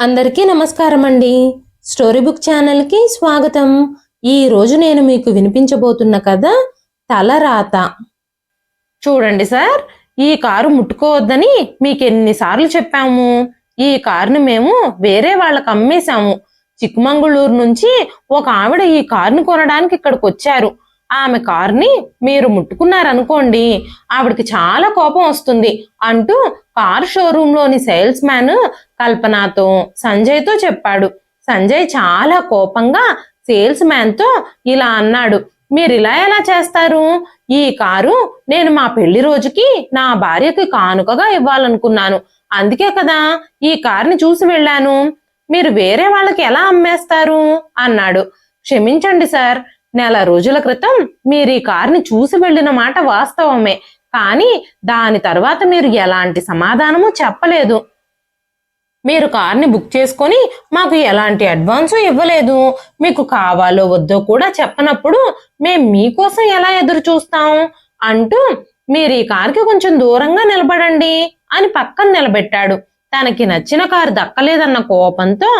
అందరికీ నమస్కారం అండి స్టోరీ బుక్ ఛానల్కి స్వాగతం. ఈ రోజు నేను మీకు వినిపించబోతున్న కథ తలరాత. చూడండి సార్ ఈ కారు ముట్టుకోవద్దని మీకు ఎన్నిసార్లు చెప్పాము. ఈ కారును మేము వేరే వాళ్ళకి అమ్మేశాము. చిక్కమంగళూరు నుంచి ఒక ఆవిడ ఈ కారును కొనడానికి ఇక్కడికి వచ్చారు. ఆమె కారుని మీరు ముట్టుకున్నారనుకోండి ఆవిడకి చాలా కోపం వస్తుంది అంటూ కార్ షోరూంలోని సేల్స్ మ్యాన్ కల్పనతో సంజయ్తో చెప్పాడు. సంజయ్ చాలా కోపంగా సేల్స్ మ్యాన్తో ఇలా అన్నాడు. మీరు ఇలా ఎలా చేస్తారు? ఈ కారు నేను మా పెళ్ళి రోజుకి నా భార్యకి కానుకగా ఇవ్వాలనుకున్నాను. అందుకే కదా ఈ కార్ని చూసి వెళ్ళాను. మీరు వేరే వాళ్ళకి ఎలా అమ్మేస్తారు? అన్నాడు. క్షమించండి సార్ నెల రోజుల క్రితం మీరు ఈ కార్ని చూసి వెళ్ళిన మాట వాస్తవమే. కానీ దాని తర్వాత మీరు ఎలాంటి సమాధానము చెప్పలేదు. మీరు కార్ని బుక్ చేసుకొని మాకు ఎలాంటి అడ్వాన్స్ ఇవ్వలేదు. మీకు కావాలో వద్దో కూడా చెప్పనప్పుడు మేము మీకోసం ఎలా ఎదురు చూస్తాం? అంటూ మీరు ఈ కార్కి కొంచెం దూరంగా నిలబడండి అని పక్కన నిలబెట్టాడు. తనకి నచ్చిన కారు దక్కలేదన్న కోపంతో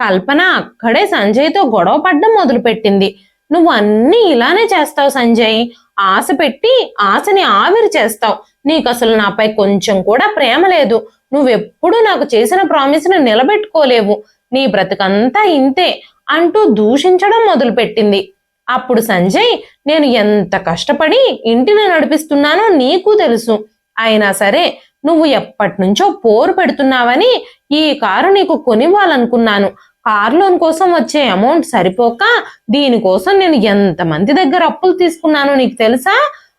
కల్పన అక్కడే సంజయ్తో గొడవ పడ్డం మొదలుపెట్టింది. నువ్వు అన్నీ ఇలానే చేస్తావు సంజయ్. ఆశ పెట్టి ఆశని ఆవిరి చేస్తావు. నీకు అసలు నాపై కొంచెం కూడా ప్రేమ లేదు. నువ్వెప్పుడు నాకు చేసిన ప్రామిస్ను నిలబెట్టుకోలేవు. నీ బ్రతుకంతా ఇంతే అంటూ దూషించడం మొదలుపెట్టింది. అప్పుడు సంజయ్ నేను ఎంత కష్టపడి ఇంటిని నడిపిస్తున్నానో నీకు తెలుసు. అయినా సరే నువ్వు ఎప్పటి నుంచో పోరు పెడుతున్నావని ఈ కారు నీకు కొనివ్వాలనుకున్నాను. కార్ లోన్ కోసం వచ్చే అమౌంట్ సరిపోక దీనికోసం నేను ఎంతమంది దగ్గర అప్పులు తీసుకున్నానో నీకు తెలుసా?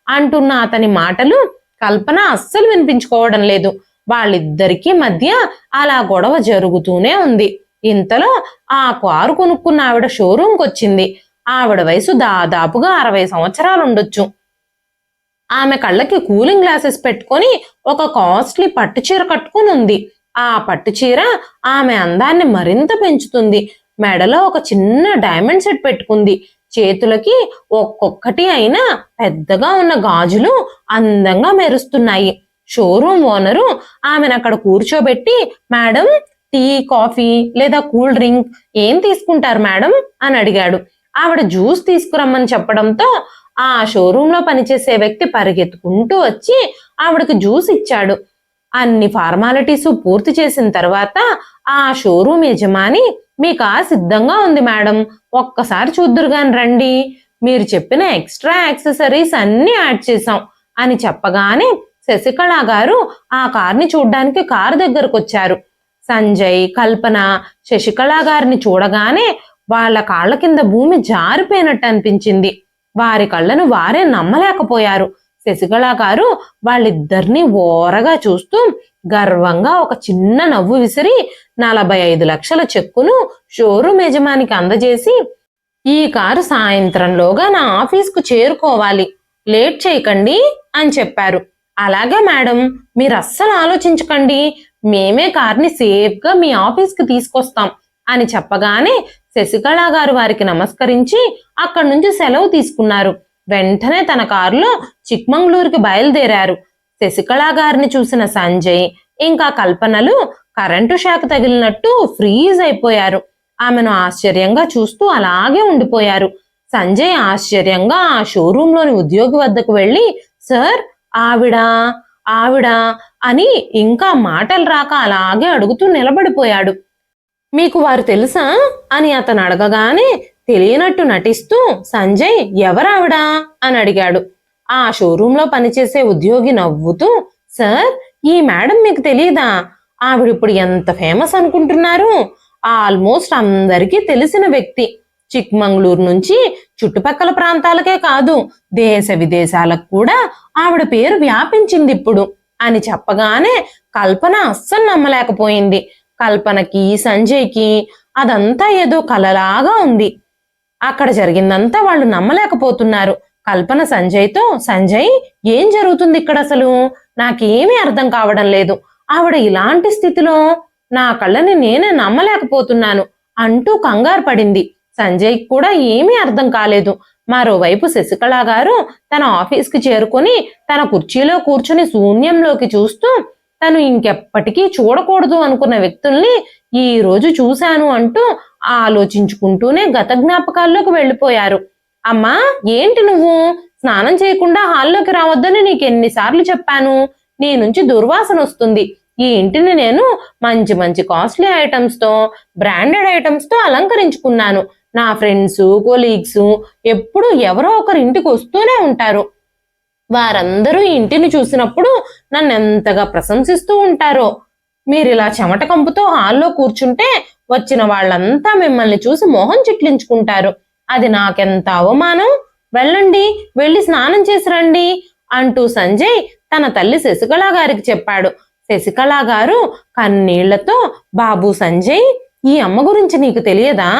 అంటున్న అతని మాటలు కల్పన అస్సలు వినిపించుకోవడం లేదు. వాళ్ళిద్దరికీ మధ్య అలా గొడవ జరుగుతూనే ఉంది. ఇంతలో ఆ కారు కొనుక్కున్న ఆవిడ షోరూంకి వచ్చింది. ఆవిడ వయసు దాదాపుగా అరవై సంవత్సరాలు ఉండొచ్చు. ఆమె కళ్ళకి కూలింగ్ గ్లాసెస్ పెట్టుకొని ఒక కాస్ట్లీ పట్టు చీర కట్టుకుని ఉంది. ఆ పట్టు చీర ఆమె అందాన్ని మరింత పెంచుతుంది. మెడలో ఒక చిన్న డైమండ్ సెట్ పెట్టుకుంది. చేతులకి ఒక్కొక్కటి అయినా పెద్దగా ఉన్న గాజులు అందంగా మెరుస్తున్నాయి. షోరూమ్ ఓనరు ఆమెను అక్కడ కూర్చోబెట్టి మేడం టీ కాఫీ లేదా కూల్ డ్రింక్ ఏం తీసుకుంటారు మేడం? అని అడిగాడు. ఆవిడ జ్యూస్ తీసుకురమ్మని చెప్పడంతో ఆ షోరూమ్లో పనిచేసే వ్యక్తి పరిగెత్తుకుంటూ వచ్చి ఆవిడకి జ్యూస్ ఇచ్చాడు. అన్ని ఫార్మాలిటీస్ పూర్తి చేసిన తర్వాత ఆ షోరూమ్ యజమాని మీ కార్ సిద్ధంగా ఉంది మేడం. ఒక్కసారి చూద్దురుగాని రండి. మీరు చెప్పిన ఎక్స్ట్రా యాక్సెసరీస్ అన్ని యాడ్ చేసాం అని చెప్పగానే శశికళ గారు ఆ కార్ని చూడ్డానికి కారు దగ్గరకు వచ్చారు. సంజయ్ కల్పన శశికళ గారిని చూడగానే వాళ్ళ కాళ్ళ కింద భూమి జారిపోయినట్టు అనిపించింది. వారి కళ్ళను వారే నమ్మలేకపోయారు. శశికళ గారు వాళ్ళిద్దరిని ఓరగా చూస్తూ గర్వంగా ఒక చిన్న నవ్వు విసిరి నలభై ఐదు లక్షల చెక్కును షోరూమ్ యజమానికి అందజేసి ఈ కారు సాయంత్రంలోగా నా ఆఫీస్కు చేరుకోవాలి. లేట్ చేయకండి అని చెప్పారు. అలాగే మేడం మీరు అస్సలు ఆలోచించకండి. మేమే కార్ని సేఫ్గా మీ ఆఫీస్కి తీసుకొస్తాం అని చెప్పగానే శశికళ గారు వారికి నమస్కరించి అక్కడి నుంచి సెలవు తీసుకున్నారు. వెంటనే తన కారులో చిక్మంగళూరుకి బయలుదేరారు. శశికళ గారిని చూసిన సంజయ్ ఇంకా కల్పనలు కరెంటు షాక్ తగిలినట్టు ఫ్రీజ్ అయిపోయారు. ఆమెను ఆశ్చర్యంగా చూస్తూ అలాగే ఉండిపోయారు. సంజయ్ ఆశ్చర్యంగా ఆ షోరూంలోని ఉద్యోగి వద్దకు వెళ్ళి సార్ ఆవిడ ఆవిడ అని ఇంకా మాటలు రాక అలాగే అడుగుతూ నిలబడిపోయాడు. మీకు వారు తెలుసా? అని అతను అడగగానే తెలియనట్టు నటిస్తూ సంజయ్ ఎవరావిడా? అని అడిగాడు. ఆ షోరూంలో పనిచేసే ఉద్యోగి నవ్వుతూ సార్ ఈ మేడం మీకు తెలియదా ఆవిడిప్పుడు ఎంత ఫేమస్ అనుకుంటున్నారు? ఆల్మోస్ట్ అందరికీ తెలిసిన వ్యక్తి. చిక్మంగళూరు నుంచి చుట్టుపక్కల ప్రాంతాలకే కాదు దేశ విదేశాలకు కూడా ఆవిడ పేరు వ్యాపించింది ఇప్పుడు అని చెప్పగానే కల్పన అస్సలు నమ్మలేకపోయింది. కల్పనకి సంజయ్కి అదంతా ఏదో కలలాగా ఉంది. అక్కడ జరిగిందంతా వాళ్ళు నమ్మలేకపోతున్నారు. కల్పన సంజయ్తో సంజయ్ ఏం జరుగుతుంది ఇక్కడ అసలు? నాకేమీ అర్థం కావడం లేదు. ఆవిడ ఇలాంటి స్థితిలో నా కళ్ళని నేనే నమ్మలేకపోతున్నాను అంటూ కంగారు పడింది. సంజయ్ కూడా ఏమీ అర్థం కాలేదు. మరోవైపు శశికళ గారు తన ఆఫీస్కి చేరుకొని తన కుర్చీలో కూర్చుని శూన్యంలోకి చూస్తూ తను ఇంకెప్పటికీ చూడకూడదు అనుకున్న వ్యక్తుల్ని ఈ రోజు చూశాను అంటూ ఆలోచించుకుంటూనే గత జ్ఞాపకాల్లోకి వెళ్ళిపోయారు. అమ్మా ఏంటి నువ్వు? స్నానం చేయకుండా హాల్లోకి రావద్దని నీకు ఎన్నిసార్లు చెప్పాను. నీ నుంచి దుర్వాసన వస్తుంది. ఈ ఇంటిని నేను మంచి మంచి కాస్ట్లీ ఐటమ్స్తో బ్రాండెడ్ ఐటమ్స్తో అలంకరించుకున్నాను. నా ఫ్రెండ్స్ కొలీగ్స్ ఎప్పుడు ఎవరో ఒకరి ఇంటికి వస్తూనే ఉంటారు. వారందరూ ఇంటిని చూసినప్పుడు నన్ను ఎంతగా ప్రశంసిస్తూ ఉంటారో. మీరు ఇలా చెమట కంపుతో హాల్లో కూర్చుంటే వచ్చిన వాళ్ళంతా మిమ్మల్ని చూసి మొహం చిట్లించుకుంటారు. అది నాకెంత అవమానం? వెళ్ళండి వెళ్ళి స్నానం చేసి రండి అంటూ సంజయ్ తన తల్లి శశికళ గారికి చెప్పాడు. శశికళ గారు కన్నీళ్ళతో బాబు సంజయ్ ఈ అమ్మ గురించి నీకు తెలియదా?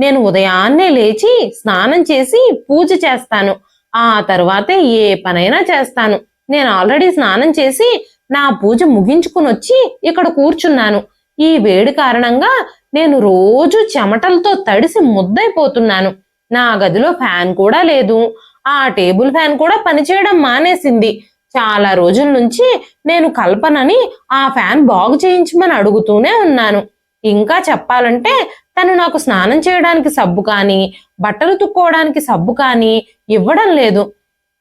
నేను ఉదయాన్నే లేచి స్నానం చేసి పూజ చేస్తాను. ఆ తర్వాతే ఏ పనైనా చేస్తాను. నేను ఆల్రెడీ స్నానం చేసి నా పూజ ముగించుకుని వచ్చి ఇక్కడ కూర్చున్నాను. ఈ వేడి కారణంగా నేను రోజు చెమటలతో తడిసి ముద్దైపోతున్నాను. నా గదిలో ఫ్యాన్ కూడా లేదు. ఆ టేబుల్ ఫ్యాన్ కూడా పనిచేయడం మానేసింది. చాలా రోజుల నుంచి నేను కల్పనని ఆ ఫ్యాన్ బాగు చేయించమని అడుగుతూనే ఉన్నాను. ఇంకా చెప్పాలంటే తను నాకు స్నానం చేయడానికి సబ్బు కానీ బట్టలు తుక్కోవడానికి సబ్బు కానీ ఇవ్వడం లేదు.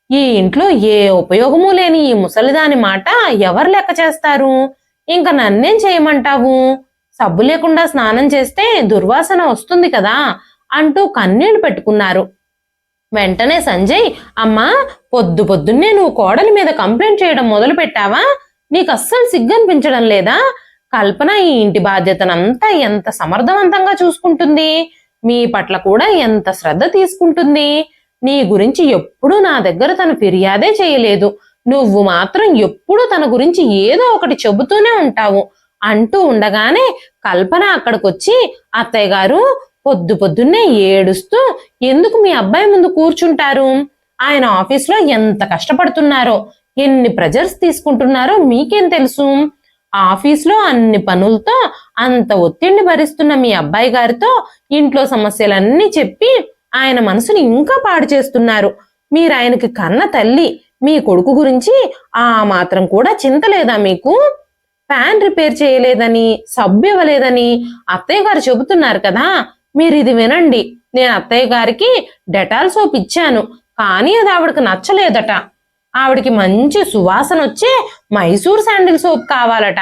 ఈ ఇంట్లో ఏ ఉపయోగము లేని ఈ ముసలిదాని మాట ఎవరు లెక్క చేస్తారు? ఇంక నన్నేం చేయమంటావు? సబ్బు లేకుండా స్నానం చేస్తే దుర్వాసన వస్తుంది కదా అంటూ కన్నీళ్ళు పెట్టుకున్నారు. వెంటనే సంజయ్ అమ్మా పొద్దు పొద్దున్నే నువ్వు కోడలి మీద కంప్లైంట్ చేయడం మొదలు పెట్టావా? నీకు అస్సలు సిగ్గనిపించడం లేదా? కల్పన ఈ ఇంటి బాధ్యతనంతా ఎంత సమర్థవంతంగా చూసుకుంటుంది? మీ పట్ల కూడా ఎంత శ్రద్ధ తీసుకుంటుంది? నీ గురించి ఎప్పుడూ నా దగ్గర తను ఫిర్యాదే చేయలేదు. నువ్వు మాత్రం ఎప్పుడూ తన గురించి ఏదో ఒకటి చెబుతూనే ఉంటావు. అంటూ ఉండగానే కల్పన అక్కడికొచ్చి అత్తయ్య గారు పొద్దు పొద్దున్నే ఏడుస్తూ ఎందుకు మీ అబ్బాయి ముందు కూర్చుంటారు? ఆయన ఆఫీస్లో ఎంత కష్టపడుతున్నారో ఎన్ని ప్రెజర్స్ తీసుకుంటున్నారో మీకేం తెలుసు? ఆఫీస్లో అన్ని పనులతో అంత ఒత్తిడిని భరిస్తున్న మీ అబ్బాయి గారితో ఇంట్లో సమస్యలన్నీ చెప్పి ఆయన మనసుని ఇంకా పాడు చేస్తున్నారు. మీరు ఆయనకి కన్న తల్లి మీ కొడుకు గురించి ఆ మాత్రం కూడా చింత లేదా మీకు? ఫ్యాన్ రిపేర్ చేయలేదని సబ్బు ఇవ్వలేదని అత్తయ్య గారు చెబుతున్నారు కదా? మీరు ఇది వినండి. నేను అత్తయ్య గారికి డెటాల్ సోప్ ఇచ్చాను కానీ అది ఆవిడకి నచ్చలేదట. ఆవిడకి మంచి సువాసన వచ్చే మైసూర్ శాండిల్ సోప్ కావాలట.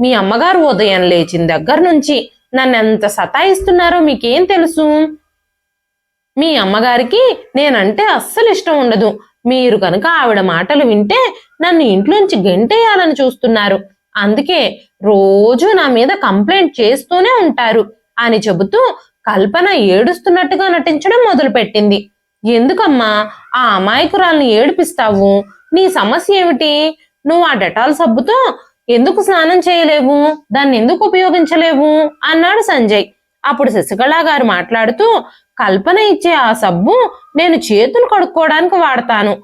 మీ అమ్మగారు ఉదయం లేచిన దగ్గర నుంచి నన్ను ఎంత సతాయిస్తున్నారో మీకేం తెలుసు? మీ అమ్మగారికి నేనంటే అస్సలు ఇష్టం ఉండదు. మీరు కనుక ఆవిడ మాటలు వింటే నన్ను ఇంట్లోంచి గెంటేయాలని చూస్తున్నారు. అందుకే రోజు నా మీద కంప్లైంట్ చేస్తూనే ఉంటారు అని చెబుతూ కల్పన ఏడుస్తున్నట్టుగా నటించడం మొదలుపెట్టింది. ఎందుకమ్మా? ఆ అమాయకురాల్ని ఏడిపిస్తావు? నీ సమస్య ఏమిటి? నువ్వు ఆ డెటాల్ సబ్బుతో ఎందుకు స్నానం చేయలేవు? దాన్ని ఎందుకు ఉపయోగించలేవు? అన్నాడు సంజయ్. అప్పుడు శశికళ గారు మాట్లాడుతూ కల్పన ఇచ్చే ఆ సబ్బు నేను చేతులు కడుక్కోవడానికి వాడతాను.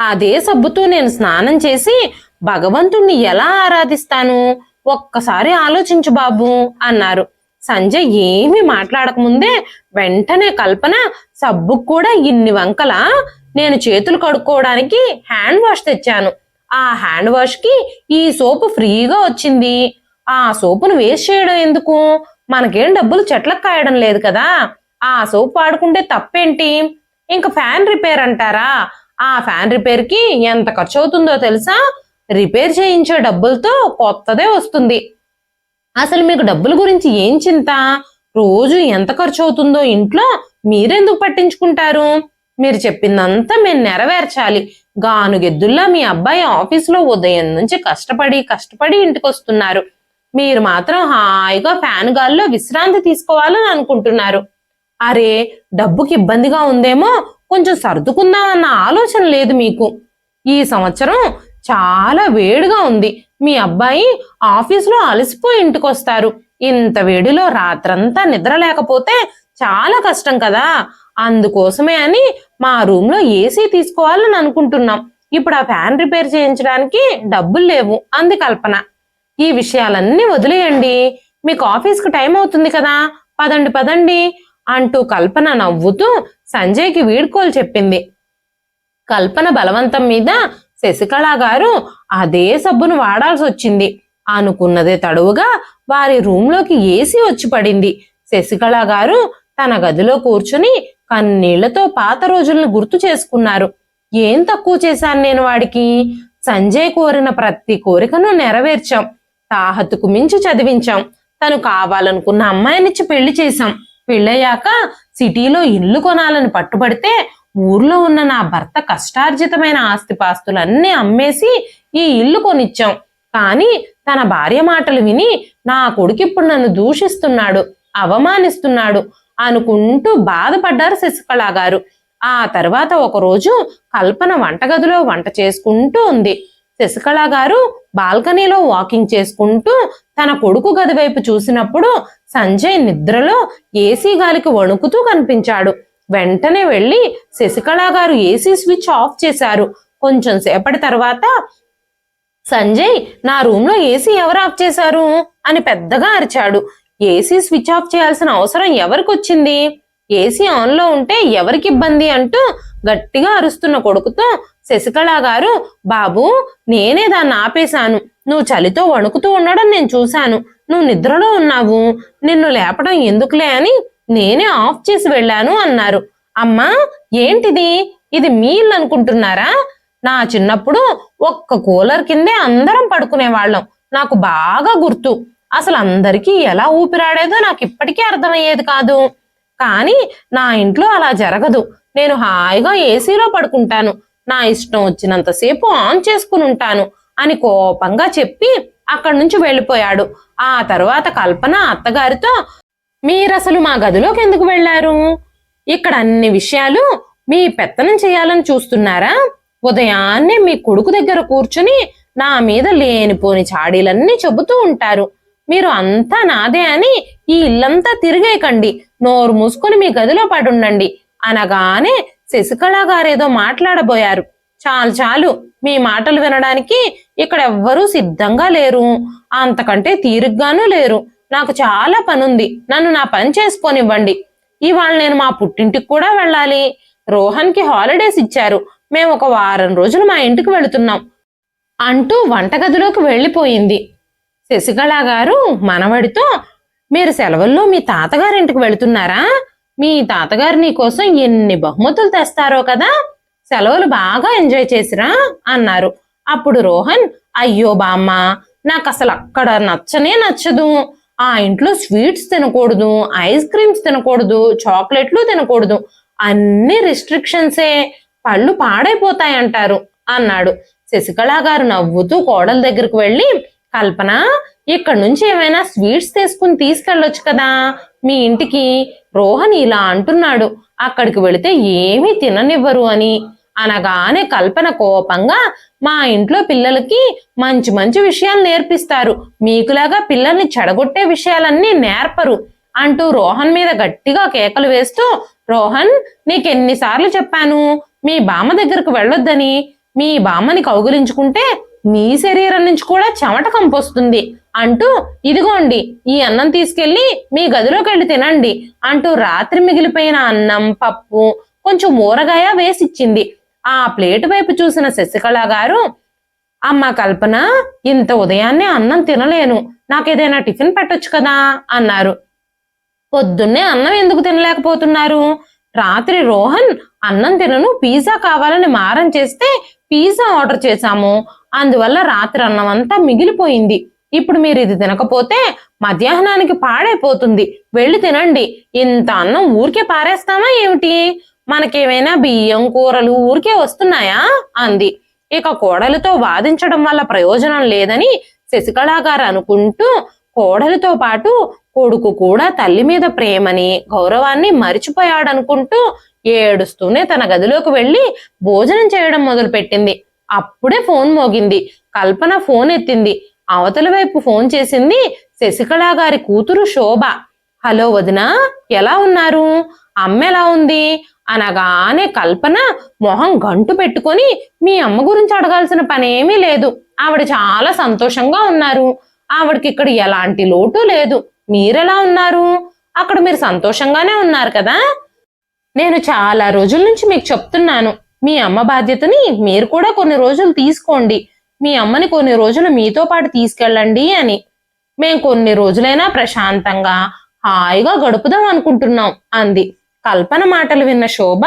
అదే సబ్బుతో నేను స్నానం చేసి భగవంతుణ్ణి ఎలా ఆరాధిస్తాను? ఒక్కసారి ఆలోచించు బాబు అన్నారు. సంజయ్ ఏమీ మాట్లాడకముందే వెంటనే కల్పన సబ్బుకు కూడా ఇన్ని వంకలా? నేను చేతులు కడుక్కోవడానికి హ్యాండ్ వాష్ తెచ్చాను. ఆ హ్యాండ్ వాష్కి ఈ సోపు ఫ్రీగా వచ్చింది. ఆ సోపును వేస్ట్ చేయడం ఎందుకు? మనకేం డబ్బులు చెట్లకు కాయడం లేదు కదా? ఆ సోప్ వాడుకుంటే తప్పేంటి? ఇంకా ఫ్యాన్ రిపేర్ అంటారా? ఆ ఫ్యాన్ రిపేర్కి ఎంత ఖర్చు అవుతుందో తెలుసా? రిపేర్ చేయించే డబ్బులతో కొత్తదే వస్తుంది. అసలు మీకు డబ్బుల గురించి ఏం చింత? రోజు ఎంత ఖర్చు అవుతుందో ఇంట్లో మీరెందుకు పట్టించుకుంటారు? మీరు చెప్పిందంతా మేము నెరవేర్చాలి. గానుగెద్దుల్లా మీ అబ్బాయి ఆఫీసులో ఉదయం నుంచి కష్టపడి కష్టపడి ఇంటికి వస్తున్నారు మీరు మాత్రం హాయిగా ఫ్యాన్ గాల్లో విశ్రాంతి తీసుకోవాలని అనుకుంటున్నారు. అరే డబ్బుకి ఇబ్బందిగా ఉందేమో కొంచెం సర్దుకుందామన్న ఆలోచన లేదు మీకు. ఈ సంవత్సరం చాలా వేడిగా ఉంది. మీ అబ్బాయి ఆఫీసులో అలసిపోయి ఇంటికి వస్తారు ఇంత వేడిలో రాత్రంతా నిద్ర లేకపోతే చాలా కష్టం కదా. అందుకోసమే అని మా రూమ్లో ఏసీ తీసుకోవాలని అనుకుంటున్నాం. ఇప్పుడు ఆ ఫ్యాన్ రిపేర్ చేయించడానికి డబ్బులు లేవు. అంది కల్పన. ఈ విషయాలన్నీ వదిలేయండి. మీకు ఆఫీస్కి టైం అవుతుంది కదా. పదండి పదండి అంటూ కల్పన నవ్వుతూ సంజయ్కి వీడ్కోలు చెప్పింది. కల్పన బలవంతం మీద శశికళ గారు అదే సబ్బును వాడాల్సి వచ్చింది. అనుకున్నదే తడువుగా వారి రూంలోకి ఏసీ వచ్చి పడింది. శశికళ గారు తన గదిలో కూర్చుని కన్నీళ్ళతో పాత రోజులను గుర్తు చేసుకున్నారు. ఏం తక్కువ చేశాను నేను వాడికి? సంజయ్ కోరిన ప్రతి కోరికను నెరవేర్చాం. తాహతుకు మించి చదివించాం. తను కావాలనుకున్న అమ్మాయినిచ్చి పెళ్ళి చేశాం. పెళ్ళయ్యాక సిటీలో ఇల్లు కొనాలని పట్టుబడితే ఊర్లో ఉన్న నా భర్త కష్టార్జితమైన ఆస్తిపాస్తులన్నీ అమ్మేసి ఈ ఇల్లు కొనిచ్చాం. కానీ తన భార్య మాటలు విని నా కొడుకిప్పుడు నన్ను దూషిస్తున్నాడు అవమానిస్తున్నాడు అనుకుంటూ బాధపడ్డారు శశికళ గారు ఆ తర్వాత ఒకరోజు కల్పన వంటగదిలో వంట చేసుకుంటూ ఉంది. శశికళ గారు బాల్కనీలో వాకింగ్ చేసుకుంటూ తన కొడుకు గది వైపు చూసినప్పుడు సంజయ్ నిద్రలో ఏసీ గాలికి వణుకుతూ కనిపించాడు. వెంటనే వెళ్ళి శశికళ గారు ఏసీ స్విచ్ ఆఫ్ చేశారు. కొంచెం సేపటి తర్వాత సంజయ్ నా రూమ్లో ఏసీ ఎవరు ఆఫ్ చేశారు? అని పెద్దగా అరిచాడు. ఏసీ స్విచ్ ఆఫ్ చేయాల్సిన అవసరం ఎవరికి వచ్చింది ఏసీ ఆన్లో ఉంటే ఎవరికి ఇబ్బంది? అంటూ గట్టిగా అరుస్తున్న కొడుకుతో శశికళ గారు బాబు నేనే దాన్ని ఆపేశాను. నువ్వు చలితో వణుకుతూ ఉండడం నేను చూశాను. నువ్వు నిద్రలో ఉన్నావు. నిన్ను లేపడం ఎందుకులే అని నేనే ఆఫ్ చేసి వెళ్ళాను అన్నారు. అమ్మా ఏంటిది? ఇది మీ ఇల్లు అనుకుంటున్నారా? నా చిన్నప్పుడు ఒక్క కూలర్ కిందే అందరం పడుకునేవాళ్ళం. నాకు బాగా గుర్తు. అసలు అందరికీ ఎలా ఊపిరాడేదో నాకు ఇప్పటికీ అర్థమయ్యేది కాదు. కానీ నా ఇంట్లో అలా జరగదు. నేను హాయిగా ఏసీలో పడుకుంటాను. నా ఇష్టం వచ్చినంతసేపు ఆన్ చేసుకుని ఉంటాను అని కోపంగా చెప్పి అక్కడి నుంచి వెళ్ళిపోయాడు. ఆ తర్వాత కల్పన అత్తగారితో మీరసలు మా గదిలోకి ఎందుకు వెళ్ళారు? ఇక్కడ అన్ని విషయాలు మీ పెత్తనం చేయాలని చూస్తున్నారా? ఉదయాన్నే మీ కొడుకు దగ్గర కూర్చుని నా మీద లేనిపోని చాడీలన్నీ చెబుతూ ఉంటారు. మీరు అంతా నాదే అని ఈ ఇల్లంతా తిరిగేయకండి. నోరు మూసుకొని మీ గదిలో పడుండండి అనగానే శశికళ గారేదో మాట్లాడబోయారు. చాలు చాలు మీ మాటలు వినడానికి ఇక్కడ ఎవ్వరూ సిద్ధంగా లేరు. అంతకంటే తీరుగ్గానూ లేరు. నాకు చాలా పనుంది. నన్ను నా పని చేసుకోనివ్వండి. ఇవాళ నేను మా పుట్టింటికి కూడా వెళ్ళాలి. రోహన్కి హాలిడేస్ ఇచ్చారు. మేము ఒక వారం రోజులు మా ఇంటికి వెళుతున్నాం. అంటూ వంటగదిలోకి వెళ్ళిపోయింది. శశికళ గారు మనవడితో మీరు సెలవుల్లో మీ తాతగారింటికి వెళుతున్నారా? మీ తాతగారు నీకోసం ఎన్ని బహుమతులు తెస్తారో కదా? సెలవులు బాగా ఎంజాయ్ చేసిరా? అన్నారు. అప్పుడు రోహన్ అయ్యో బామ్మ నాకు అసలు అక్కడ నచ్చనే నచ్చదు. ఆ ఇంట్లో స్వీట్స్ తినకూడదు ఐస్ క్రీమ్స్ తినకూడదు చాక్లెట్లు తినకూడదు. అన్ని రిస్ట్రిక్షన్సే. పళ్ళు పాడైపోతాయంటారు అన్నాడు. శశికళ గారు నవ్వుతూ కోడల దగ్గరకు వెళ్ళి కల్పన ఇక్కడ నుంచి ఏమైనా స్వీట్స్ తీసుకుని తీసుకెళ్ళొచ్చు కదా. మీ ఇంటికి రోహన్ ఇలా అంటున్నాడు. అక్కడికి వెళితే ఏమీ తిననివ్వరు అని. అనగానే కల్పన కోపంగా మా ఇంట్లో పిల్లలకి మంచి మంచి విషయాలు నేర్పిస్తారు. మీకులాగా పిల్లల్ని చెడగొట్టే విషయాలన్నీ నేర్పరు అంటూ రోహన్ మీద గట్టిగా కేకలు వేస్తూ రోహన్ నీకెన్నిసార్లు చెప్పాను మీ బామ్మ దగ్గరకు వెళ్ళొద్దని. మీ బామ్మని కౌగులించుకుంటే మీ శరీరం నుంచి కూడా చెమట కంపొస్తుంది అంటూ ఇదిగోండి ఈ అన్నం తీసుకెళ్ళి మీ గదిలోకి వెళ్ళి తినండి అంటూ రాత్రి మిగిలిపోయిన అన్నం పప్పు కొంచెం ఊరగాయ వేసిచ్చింది. ఆ ప్లేట్ వైపు చూసిన శశికళ గారు అమ్మ కల్పన ఇంత ఉదయాన్నే అన్నం తినలేను. నాకేదైనా టిఫిన్ పెట్టొచ్చు కదా? అన్నారు. పొద్దున్నే అన్నం ఎందుకు తినలేకపోతున్నారు? రాత్రి రోహన్ అన్నం తినను పిజ్జా కావాలని మారం చేస్తే పిజ్జా ఆర్డర్ చేశాము. అందువల్ల రాత్రి అన్నం అంతా మిగిలిపోయింది. ఇప్పుడు మీరు ఇది తినకపోతే మధ్యాహ్నానికి పాడైపోతుంది. వెళ్ళి తినండి. ఇంత అన్నం ఊరికే పారేస్తామా ఏమిటి? మనకేమైనా బియ్యం కూరలు ఊరికే వస్తున్నాయా? అంది. ఇక కోడలితో వాదించడం వల్ల ప్రయోజనం లేదని శశికళ గారు అనుకుంటూ కోడలితో పాటు కొడుకు కూడా తల్లి మీద ప్రేమని గౌరవాన్ని మరిచిపోయాడనుకుంటూ ఏడుస్తూనే తన గదిలోకి వెళ్ళి భోజనం చేయడం మొదలుపెట్టింది. అప్పుడే ఫోన్ మోగింది. కల్పన ఫోన్ ఎత్తింది. అవతల వైపు ఫోన్ చేసింది శశికళ గారి కూతురు శోభ. హలో వదినా ఎలా ఉన్నారు? అమ్మ ఎలా ఉంది? అనగానే కల్పన మొహం గంటు పెట్టుకొని మీ అమ్మ గురించి అడగాల్సిన పనేమీ లేదు. ఆవిడ చాలా సంతోషంగా ఉన్నారు. ఆవిడకి ఇక్కడ ఎలాంటి లోటు లేదు. మీరెలా ఉన్నారు? అక్కడ మీరు సంతోషంగానే ఉన్నారు కదా? నేను చాలా రోజుల నుంచి మీకు చెప్తున్నాను. మీ అమ్మ బాధ్యతని మీరు కూడా కొన్ని రోజులు తీసుకోండి. మీ అమ్మని కొన్ని రోజులు మీతో పాటు తీసుకెళ్ళండి అని. మేం కొన్ని రోజులైనా ప్రశాంతంగా హాయిగా గడుపుదాం అనుకుంటున్నాం అంది. కల్పన మాటలు విన్న శోభ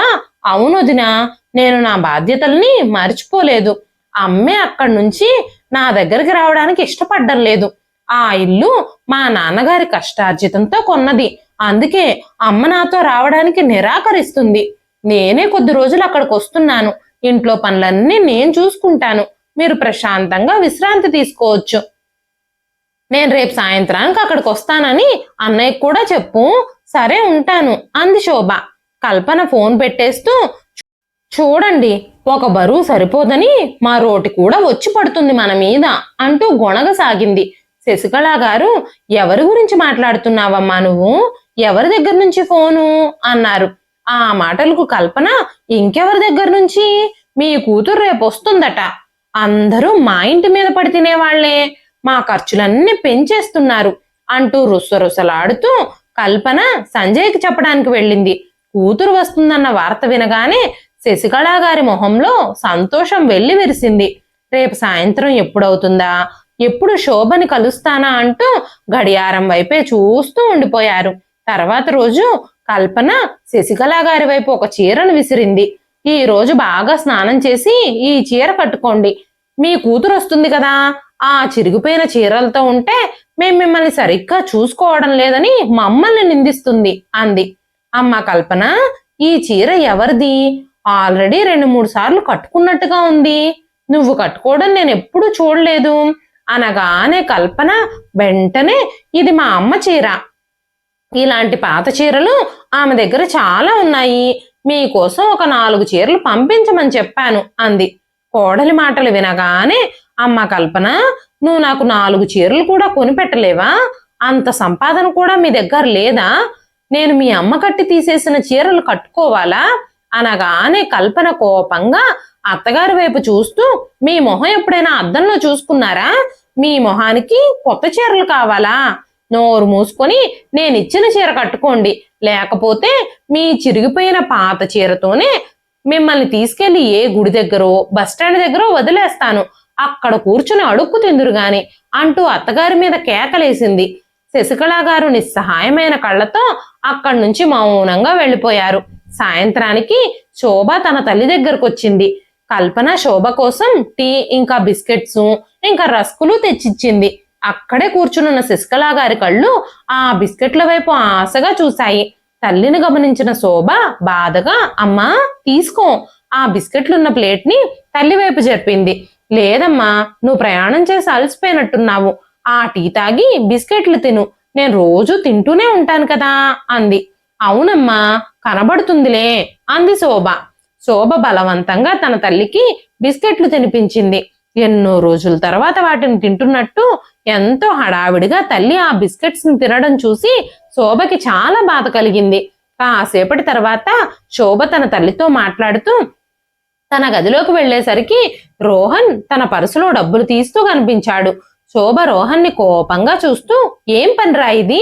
అవును వదినా నేను నా బాధ్యతల్ని మర్చిపోలేదు. అమ్మే అక్కడి నుంచి నా దగ్గరికి రావడానికి ఇష్టపడ్డం లేదు. ఆ ఇల్లు మా నాన్నగారి కష్టార్జితంతో కొన్నది. అందుకే అమ్మ నాతో రావడానికి నిరాకరిస్తుంది. నేనే కొద్ది రోజులు అక్కడికి వస్తున్నాను ఇంట్లో పనులన్నీ నేను చూసుకుంటాను. మీరు ప్రశాంతంగా విశ్రాంతి తీసుకోవచ్చు. నేను రేపు సాయంత్రానికి అక్కడికి వస్తానని అన్నయ్యకు కూడా చెప్పు. సరే ఉంటాను. అంది శోభ. కల్పన ఫోన్ పెట్టేస్తూ చూడండి ఒక బరువు సరిపోదని మా రోటి కూడా వచ్చి పడుతుంది మన మీద అంటూ గొణగసాగింది శశికళ గారు ఎవరి గురించి మాట్లాడుతున్నావమ్మా నువ్వు? ఎవరి దగ్గర నుంచి ఫోను? అన్నారు. ఆ మాటలకు కల్పన ఇంకెవరి దగ్గర నుంచి? మీ కూతురు రేపు వస్తుందట. అందరూ మా ఇంటి మీద పడి తినేవాళ్ళే. మా ఖర్చులన్నీ పెంచేస్తున్నారు అంటూ రుసరుసలాడుతూ కల్పన సంజయ్కి చెప్పడానికి వెళ్ళింది. కూతురు వస్తుందన్న వార్త వినగానే శశికళ గారి మొహంలో సంతోషం వెళ్ళి విరిసింది. రేపు సాయంత్రం ఎప్పుడవుతుందా? ఎప్పుడు శోభని కలుస్తానా అంటూ గడియారం వైపే చూస్తూ ఉండిపోయారు. తర్వాత రోజు కల్పన శశికళ గారి వైపు ఒక చీరను విసిరింది. ఈ రోజు బాగా స్నానం చేసి ఈ చీర కట్టుకోండి. మీ కూతురు వస్తుంది కదా. ఆ చిరిగిపోయిన చీరలతో ఉంటే మేము మిమ్మల్ని సరిగ్గా చూసుకోవడం లేదని మమ్మల్ని నిందిస్తుంది అంది. అమ్మ కల్పన ఈ చీర ఎవరిది? ఆల్రెడీ రెండు మూడు సార్లు కట్టుకున్నట్టుగా ఉంది. నువ్వు కట్టుకోవడం నేను ఎప్పుడూ చూడలేదు. అనగానే కల్పన వెంటనే ఇది మా అమ్మ చీర. ఇలాంటి పాత చీరలు ఆమె దగ్గర చాలా ఉన్నాయి. మీకోసం ఒక నాలుగు చీరలు పంపించమని చెప్పాను అంది. కోడలి మాటలు వినగానే అమ్మ కల్పన నువ్వు నాకు నాలుగు చీరలు కూడా కొనిపెట్టలేవా అంత సంపాదన కూడా మీ దగ్గర లేదా? నేను మీ అమ్మ కట్టి తీసేసిన చీరలు కట్టుకోవాలా? అనగానే కల్పన కోపంగా అత్తగారి వైపు చూస్తూ మీ మొహం ఎప్పుడైనా అద్దంలో చూసుకున్నారా? మీ మొహానికి కొత్త చీరలు కావాలా? నోరు మూసుకొని నేను ఇచ్చిన చీర కట్టుకోండి. లేకపోతే మీ చిరిగిపోయిన పాత చీరతోనే మిమ్మల్ని తీసుకెళ్ళి ఏ గుడి దగ్గరో బస్టాండ్ దగ్గరో వదిలేస్తాను. అక్కడ కూర్చుని అడుక్కు తిందురు గాని అంటూ అత్తగారి మీద కేకలేసింది. శశికళ గారు నిస్సహాయమైన కళ్ళతో అక్కడి నుంచి మౌనంగా వెళ్ళిపోయారు. సాయంత్రానికి శోభ తన తల్లి దగ్గరకొచ్చింది. కల్పన శోభ కోసం టీ ఇంకా బిస్కెట్స్ ఇంకా రస్కులు తెచ్చిచ్చింది. అక్కడే కూర్చునున్న శశికళ గారి కళ్ళు ఆ బిస్కెట్ల వైపు ఆశగా చూశాయి. తల్లిని గమనించిన శోభ బాధగా అమ్మా తీసుకో. ఆ బిస్కెట్లున్న ప్లేట్ని తల్లి వైపు జరిపింది. లేదమ్మా నువ్వు ప్రయాణం చేసి అలసిపోయినట్టున్నావు. ఆ టీ తాగి బిస్కెట్లు తిను. నేను రోజు తింటూనే ఉంటాను కదా అంది. అవునమ్మా కనబడుతుందిలే అంది శోభ. శోభ బలవంతంగా తన తల్లికి బిస్కెట్లు తినిపించింది. ఎన్నో రోజుల తర్వాత వాటిని తింటున్నట్టు ఎంతో హడావిడిగా తల్లి ఆ బిస్కెట్స్ని తినడం చూసి శోభకి చాలా బాధ కలిగింది. కాసేపటి తర్వాత శోభ తన తల్లితో మాట్లాడుతూ తన గదిలోకి వెళ్ళేసరికి రోహన్ తన పర్సులో డబ్బులు తీస్తూ కనిపించాడు. శోభ రోహన్ని కోపంగా చూస్తూ ఏం పనిరా ఇది?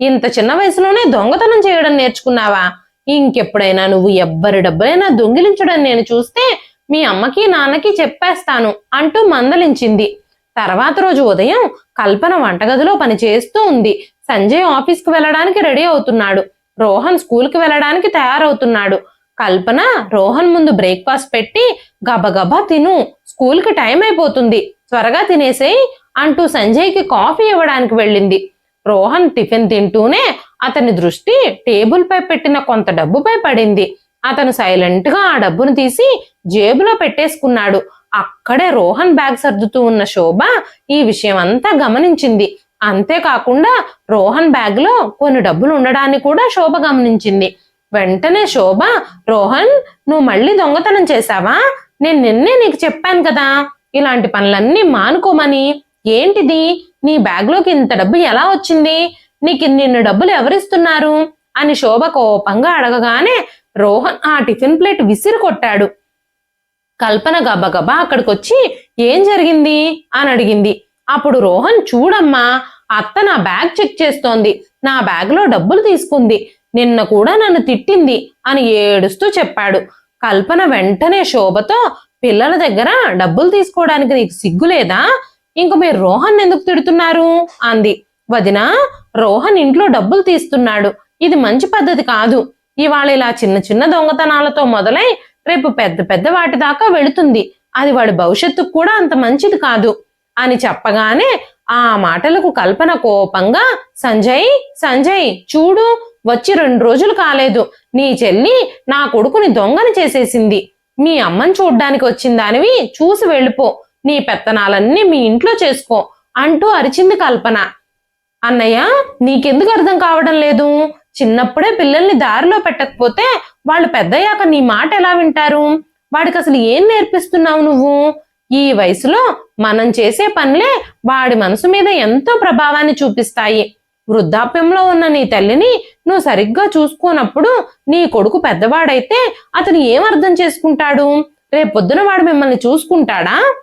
ఇంత చిన్న వయసులోనే దొంగతనం చేయడం నేర్చుకున్నావా? ఇంకెప్పుడైనా నువ్వు ఎవ్వరి డబ్బులైనా దొంగిలించడం నేను చూస్తే మీ అమ్మకి నాన్నకి చెప్పేస్తాను అంటూ మందలించింది. తర్వాత రోజు ఉదయం కల్పన వంటగదిలో పని చేస్తూ ఉంది. సంజయ్ ఆఫీస్కి వెళ్ళడానికి రెడీ అవుతున్నాడు. రోహన్ స్కూల్కి వెళ్ళడానికి తయారవుతున్నాడు. కల్పన రోహన్ ముందు బ్రేక్ఫాస్ట్ పెట్టి గబగబా తిను. స్కూల్కి టైం అయిపోతుంది. త్వరగా తినేసేయ్ అంటూ సంజయ్కి కాఫీ ఇవ్వడానికి వెళ్ళింది. రోహన్ టిఫిన్ తింటూనే అతని దృష్టి టేబుల్ పై పెట్టిన కొంత డబ్బుపై పడింది. అతను సైలెంట్గా ఆ డబ్బును తీసి జేబులో పెట్టేసుకున్నాడు. అక్కడే రోహన్ బ్యాగ్ సర్దుతూ ఉన్న శోభ ఈ విషయం అంతా గమనించింది. అంతేకాకుండా రోహన్ బ్యాగ్లో కొన్ని డబ్బులు ఉండడాన్ని కూడా శోభ గమనించింది. వెంటనే శోభ రోహన్ నువ్వు మళ్ళీ దొంగతనం చేశావా? నేను నిన్నే నీకు చెప్పాను కదా ఇలాంటి పనులన్నీ మానుకోమని. ఏంటిది? నీ బ్యాగ్లోకి ఇంత డబ్బు ఎలా వచ్చింది? నీకు నిన్ను డబ్బులు ఎవరిస్తున్నారు? అని శోభ కోపంగా అడగగానే రోహన్ ఆ టిఫిన్ ప్లేట్ విసిరి కొట్టాడు కల్పన గబగబా అక్కడికి వచ్చి ఏం జరిగింది? అని అడిగింది. అప్పుడు రోహన్ చూడమ్మా అత్త నా బ్యాగ్ చెక్ చేస్తోంది. నా బ్యాగ్లో డబ్బులు తీసుకుంది. నిన్న కూడా నన్ను తిట్టింది అని ఏడుస్తూ చెప్పాడు. కల్పన వెంటనే శోభతో పిల్లల దగ్గర డబ్బులు తీసుకోవడానికి నీకు సిగ్గు లేదా? ఇంక మీరు రోహన్ ఎందుకు తిడుతున్నారు? అంది. వదిన రోహన్ ఇంట్లో డబ్బులు తీస్తున్నాడు. ఇది మంచి పద్ధతి కాదు. ఇవాళ ఇలా చిన్న చిన్న దొంగతనాలతో మొదలై రేపు పెద్ద పెద్ద వాటి దాకా వెళుతుంది. అది వాడి భవిష్యత్తుకు కూడా అంత మంచిది కాదు. అని చెప్పగానే ఆ మాటలకు కల్పన కోపంగా సంజయ్ సంజయ్ చూడు వచ్చి రెండు రోజులు కాలేదు. నీ చెల్లి నా కొడుకుని దొంగని చేసేసింది. మీ అమ్మని చూడ్డానికి వచ్చిందానివి చూసి వెళ్ళిపో. నీ పెత్తనాలన్నీ మీ ఇంట్లో చేసుకో అంటూ అరిచింది కల్పన. అన్నయ్య నీకెందుకు అర్థం కావడం లేదు? చిన్నప్పుడే పిల్లల్ని దారిలో పెట్టకపోతే వాళ్ళు పెద్దయ్యాక నీ మాట ఎలా వింటారు? వాడికి అసలు ఏం నేర్పిస్తున్నావు నువ్వు? ఈ వయసులో మనం చేసే పనులే వాడి మనసు మీద ఎంతో ప్రభావాన్ని చూపిస్తాయి. వృద్ధాప్యంలో ఉన్న నీ తల్లిని నువ్వు సరిగ్గా చూసుకోనప్పుడు నీ కొడుకు పెద్దవాడైతే అతను ఏం అర్థం చేసుకుంటాడు? రేపొద్దున వాడు మిమ్మల్ని చూసుకుంటాడా?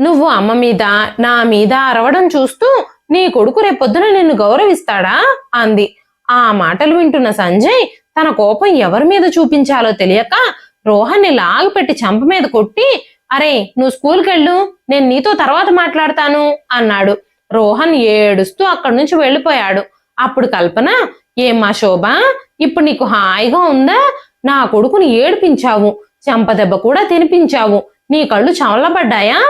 నువ్వు అమ్మ మీద నా మీద అరవడం చూస్తూ నీ కొడుకు రేపొద్దున నిన్ను గౌరవిస్తాడా? అంది. ఆ మాటలు వింటున్న సంజయ్ తన కోపం ఎవరి మీద చూపించాలో తెలియక రోహన్ని లాగిపెట్టి చంప మీద కొట్టి అరే నువ్వు స్కూల్కి వెళ్ళు నేను నీతో తర్వాత మాట్లాడతాను అన్నాడు. రోహన్ ఏడుస్తూ అక్కడి నుంచి వెళ్ళిపోయాడు. అప్పుడు కల్పన ఏమ్మా శోభ ఇప్పుడు నీకు హాయిగా ఉందా? నా కొడుకుని ఏడిపించావు చెంపదెబ్బ కూడా తినిపించావు నీ కళ్ళు చవలబడ్డాయా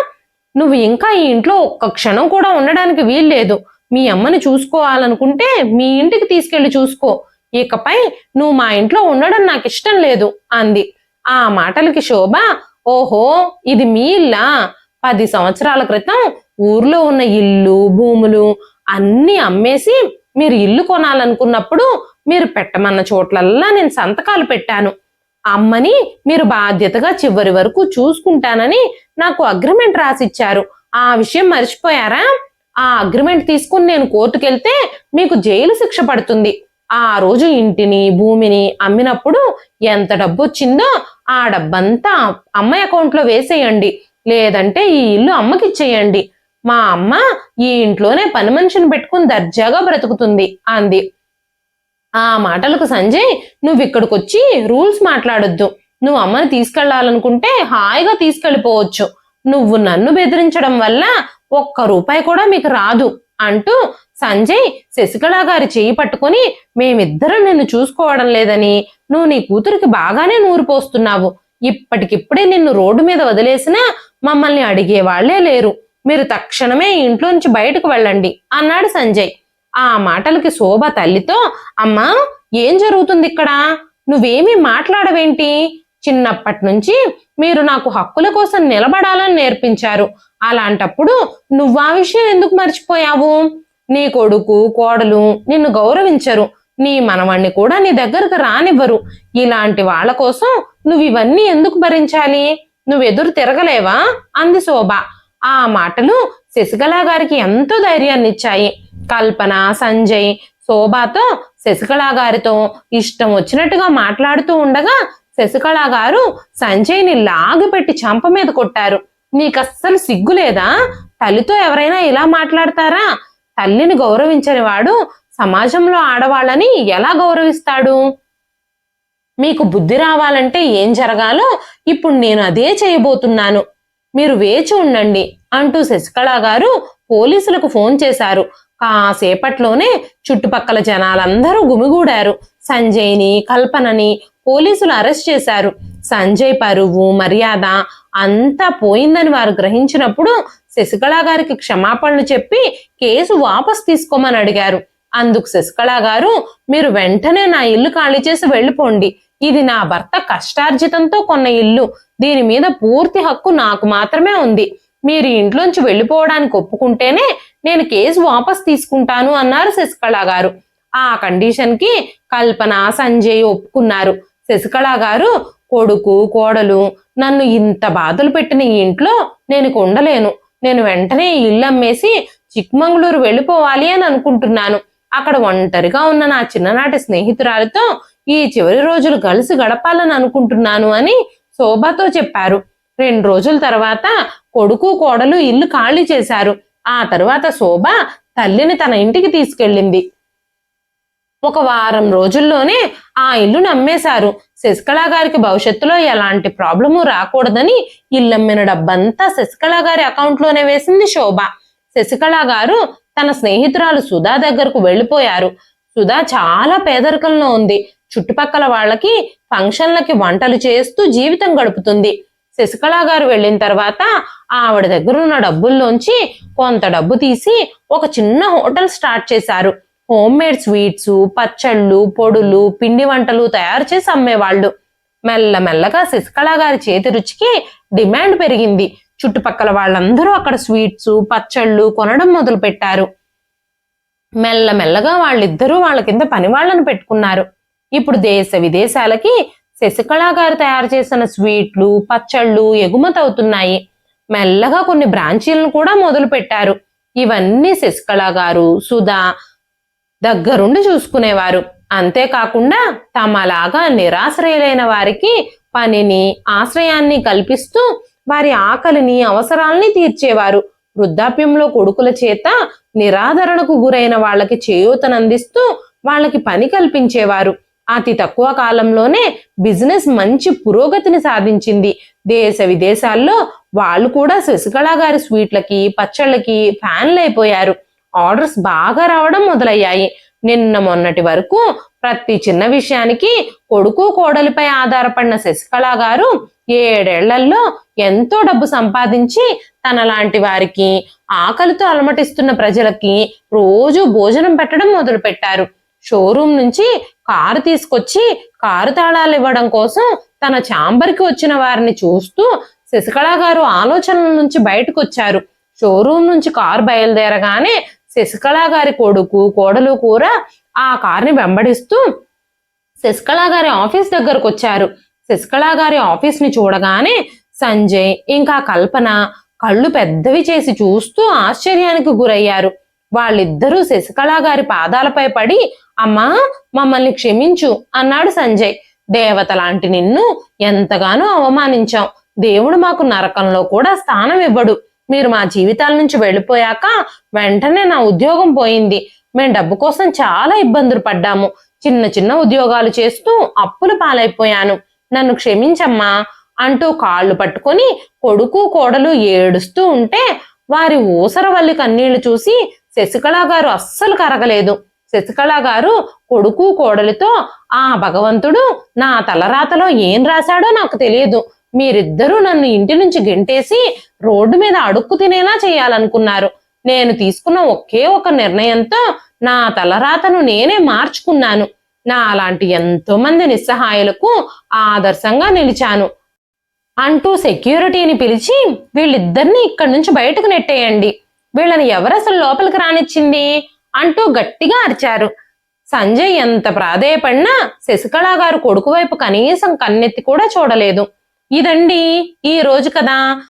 నువ్వు ఇంకా ఈ ఇంట్లో ఒక్క క్షణం కూడా ఉండడానికి వీల్లేదు. మీ అమ్మని చూసుకోవాలనుకుంటే మీ ఇంటికి తీసుకెళ్ళి చూసుకో ఇకపై నువ్వు మా ఇంట్లో ఉండడం నాకు ఇష్టం లేదు అంది. ఆ మాటలకి శోభ ఓహో ఇది మీ ఇల్లా? పది సంవత్సరాల క్రితం ఊర్లో ఉన్న ఇల్లు భూములు అన్నీ అమ్మేసి మీరు ఇల్లు కొనాలనుకున్నప్పుడు మీరు పెట్టమన్న చోట్లల్లా నేను సంతకాలు పెట్టాను. అమ్మని మీరు బాధ్యతగా చివరి వరకు చూసుకుంటానని నాకు అగ్రిమెంట్ రాసిచ్చారు. ఆ విషయం మర్చిపోయారా? ఆ అగ్రిమెంట్ తీసుకుని నేను కోర్టుకెళ్తే మీకు జైలు శిక్ష పడుతుంది. ఆ రోజు ఇంటిని భూమిని అమ్మినప్పుడు ఎంత డబ్బు వచ్చిందో ఆ డబ్బంతా అమ్మాయి అకౌంట్లో వేసేయండి. లేదంటే ఈ ఇల్లు అమ్మకి ఇచ్చేయండి. మా అమ్మ ఈ ఇంట్లోనే పని మనిషిని పెట్టుకుని దర్జాగా బ్రతుకుతుంది అంది. ఆ మాటలకు సంజయ్ నువ్వు ఇక్కడికి వచ్చి రూల్స్ మాట్లాడొద్దు. నువ్వు అమ్మని తీసుకెళ్ళాలనుకుంటే హాయిగా తీసుకెళ్ళిపోవచ్చు. నువ్వు నన్ను బెదిరించడం వల్ల ఒక్క రూపాయి కూడా మీకు రాదు అంటూ సంజయ్ శశికళ గారి చేయి పట్టుకొని మేమిద్దరం నిన్ను చూసుకోవడం లేదని నువ్వు నీ కూతురికి బాగానే నూరు పోస్తున్నావు. ఇప్పటికిప్పుడే నిన్ను రోడ్డు మీద వదిలేసినా మమ్మల్ని అడిగేవాళ్ళే లేరు. మీరు తక్షణమే ఇంట్లో నుంచి బయటకు వెళ్ళండి అన్నాడు సంజయ్. ఆ మాటలకి శోభ తల్లితో అమ్మా ఏం జరుగుతుంది ఇక్కడ? నువ్వేమీ మాట్లాడవేంటి? చిన్నప్పటి నుంచి మీరు నాకు హక్కుల కోసం నిలబడాలని నేర్పించారు. అలాంటప్పుడు నువ్వు ఆ విషయం ఎందుకు మర్చిపోయావు? నీ కొడుకు కోడలు నిన్ను గౌరవించరు. నీ మనవణ్ణి కూడా నీ దగ్గరకు రానివ్వరు. ఇలాంటి వాళ్ళ కోసం నువ్వు ఇవన్నీ ఎందుకు భరించాలి? నువ్వు ఎదురు తిరగలేవా? అంది శోభ. ఆ మాటలు శశికళ గారికి ఎంతో ధైర్యాన్ని ఇచ్చాయి. కల్పన సంజయ్ శోభతో శశికళ గారితో ఇష్టం వచ్చినట్టుగా మాట్లాడుతూ ఉండగా శశికళ గారు సంజయ్ని లాగిపెట్టి చంప మీద కొట్టారు. నీకస్సలు సిగ్గు లేదా తల్లితో ఎవరైనా ఇలా మాట్లాడతారా? తల్లిని గౌరవించని వాడు సమాజంలో ఆడవాళ్ళని ఎలా గౌరవిస్తాడు? మీకు బుద్ధి రావాలంటే ఏం జరగాలో ఇప్పుడు నేను అదే చేయబోతున్నాను. మీరు వేచి ఉండండి అంటూ శశికళ గారు పోలీసులకు ఫోన్ చేశారు. కాసేపట్లోనే చుట్టుపక్కల జనాలందరూ గుమిగూడారు. సంజయ్ని కల్పనని పోలీసులు అరెస్ట్ చేశారు. సంజయ్ పరువు మర్యాద అంతా పోయిందని వారు గ్రహించినప్పుడు శశికళ గారికి క్షమాపణలు చెప్పి కేసు వాపస్ తీసుకోమని అడిగారు. అందుకు శశికళ గారు మీరు వెంటనే నా ఇల్లు ఖాళీ చేసి వెళ్ళిపోండి. ఇది నా భర్త కష్టార్జితంతో కొన్న ఇల్లు. దీని మీద పూర్తి హక్కు నాకు మాత్రమే ఉంది. మీరు ఇంట్లోంచి వెళ్ళిపోవడానికి ఒప్పుకుంటేనే నేను కేసు వాపస్ తీసుకుంటాను అన్నారు శశికళ గారు. ఆ కండిషన్కి కల్పన సంజయ్ ఒప్పుకున్నారు. శశికళ గారు కొడుకు కోడలు నన్ను ఇంత బాధలు పెట్టిన ఇంట్లో నేను ఉండలేను నేను వెంటనే ఈ ఇల్లు అమ్మేసి చిక్మంగళూరు వెళ్ళిపోవాలి అని అనుకుంటున్నాను. అక్కడ ఒంటరిగా ఉన్న నా చిన్ననాటి స్నేహితురాలతో ఈ చివరి రోజులు కలిసి గడపాలని అనుకుంటున్నాను అని శోభతో చెప్పారు. రెండు రోజుల తర్వాత కొడుకు కోడలు ఇల్లు ఖాళీ చేశారు. ఆ తర్వాత శోభ తల్లిని తన ఇంటికి తీసుకెళ్ళింది. ఒక వారం రోజుల్లోనే ఆ ఇల్లు నమ్మేశారు. శశికళ గారికి భవిష్యత్తులో ఎలాంటి ప్రాబ్లము రాకూడదని ఇల్లమ్మిన డబ్బంతా శశికళ గారి అకౌంట్లోనే వేసింది శోభ. శశికళ గారు తన స్నేహితురాలు సుధా దగ్గరకు వెళ్ళిపోయారు. సుధా చాలా పేదరికంలో ఉంది. చుట్టుపక్కల వాళ్ళకి ఫంక్షన్లకి వంటలు చేస్తూ జీవితం గడుపుతుంది. శశికళ గారు వెళ్ళిన తర్వాత ఆవిడ దగ్గర ఉన్న డబ్బుల్లోంచి కొంత డబ్బు తీసి ఒక చిన్న హోటల్ స్టార్ట్ చేశారు. హోమ్ మేడ్ స్వీట్స్ పచ్చళ్ళు పొడులు పిండి వంటలు తయారు చేసి అమ్మేవాళ్ళు. మెల్లమెల్లగా శశికళ గారి చేతి రుచికి డిమాండ్ పెరిగింది. చుట్టుపక్కల వాళ్ళందరూ అక్కడ స్వీట్స్ పచ్చళ్ళు కొనడం మొదలు పెట్టారు మెల్లమెల్లగా వాళ్ళిద్దరూ వాళ్ళ కింద పని వాళ్ళను పెట్టుకున్నారు. ఇప్పుడు దేశ విదేశాలకి శశికళ గారు తయారు చేసిన స్వీట్లు పచ్చళ్ళు ఎగుమతి అవుతున్నాయి. మెల్లగా కొన్ని బ్రాంచీలను కూడా మొదలు పెట్టారు ఇవన్నీ శశికళ గారు సుధా దగ్గరుండి చూసుకునేవారు. అంతేకాకుండా తమలాగా నిరాశ్రయులైన వారికి పనిని ఆశ్రయాన్ని కల్పిస్తూ వారి ఆకలిని అవసరాల్ని తీర్చేవారు. వృద్ధాప్యంలో కొడుకుల చేత నిరాదరణకు గురైన వాళ్ళకి చేయూతనందిస్తూ వాళ్ళకి పని కల్పించేవారు. అతి తక్కువ కాలంలోనే బిజినెస్ మంచి పురోగతిని సాధించింది. దేశ విదేశాల్లో వాళ్ళు కూడా శశికళ గారి స్వీట్లకి పచ్చళ్ళకి ఫ్యాన్లు అయిపోయారు ఆర్డర్స్ బాగా రావడం మొదలయ్యాయి. నిన్న మొన్నటి వరకు ప్రతి చిన్న విషయానికి కొడుకు కోడలిపై ఆధారపడిన శశికళ గారు ఏడేళ్ళలో ఎంతో డబ్బు సంపాదించి తనలాంటి వారికి ఆకలితో అలమటిస్తున్న ప్రజలకి రోజు భోజనం పెట్టడం మొదలుపెట్టారు. షోరూం షోరూమ్ నుంచి కారు తీసుకొచ్చి కారు తాళాలు ఇవ్వడం కోసం తన ఛాంబర్కి వచ్చిన వారిని చూస్తూ శశికళ గారు ఆలోచనల నుంచి బయటకు వచ్చారు షోరూమ్ నుంచి కారు బయలుదేరగానే శశికళ గారి కొడుకు కోడలు కూర ఆ కారుని వెంబడిస్తూ శశికళ గారి ఆఫీస్ దగ్గరకు వచ్చారు. శశికళ గారి ఆఫీస్ని చూడగానే సంజయ్ ఇంకా కల్పన కళ్ళు పెద్దవి చేసి చూస్తూ ఆశ్చర్యానికి గురయ్యారు. వాళ్ళిద్దరూ శశికళ గారి పాదాలపై పడి అమ్మా మమ్మల్ని క్షమించు అన్నాడు సంజయ్. దేవత లాంటి నిన్ను ఎంతగానో అవమానించాం దేవుడు మాకు నరకంలో కూడా స్థానం ఇవ్వడు. మీరు మా జీవితాల నుంచి వెళ్ళిపోయాక వెంటనే నా ఉద్యోగం పోయింది. మేము డబ్బు కోసం చాలా ఇబ్బందులు పడ్డాము. చిన్న చిన్న ఉద్యోగాలు చేస్తూ అప్పులు పాలైపోయాను. నన్ను క్షమించమ్మా అంటూ కాళ్ళు పట్టుకొని కొడుకు కోడలు ఏడుస్తూ ఉంటే వారి ఊసరవల్లి కన్నీళ్ళు చూసి శశికళ గారు అస్సలు కరగలేదు. శశికళ గారు కొడుకు కోడలితో ఆ భగవంతుడు నా తలరాతలో ఏం రాశాడో నాకు తెలియదు. మీరిద్దరూ నన్ను ఇంటి నుంచి గెంటేసి రోడ్డు మీద అడుక్కు తినేలా చేయాలనుకున్నారు. నేను తీసుకున్న ఒకే ఒక నిర్ణయంతో నా తలరాతను నేనే మార్చుకున్నాను. నా అలాంటి ఎంతో మంది నిస్సహాయులకు ఆదర్శంగా నిలిచాను. అంటూ సెక్యూరిటీని పిలిచి వీళ్ళిద్దరిని ఇక్కడి నుంచి బయటకు నెట్టేయండి. వీళ్ళని ఎవరసలు లోపలికి రానిచ్చింది? అంటూ గట్టిగా అరిచారు. సంజయ్ ఎంత ప్రాధేయపడినా శశికళ గారు కొడుకు వైపు కనీసం కన్నెత్తి కూడా చూడలేదు. ఇదండి ఈ రోజు కదా.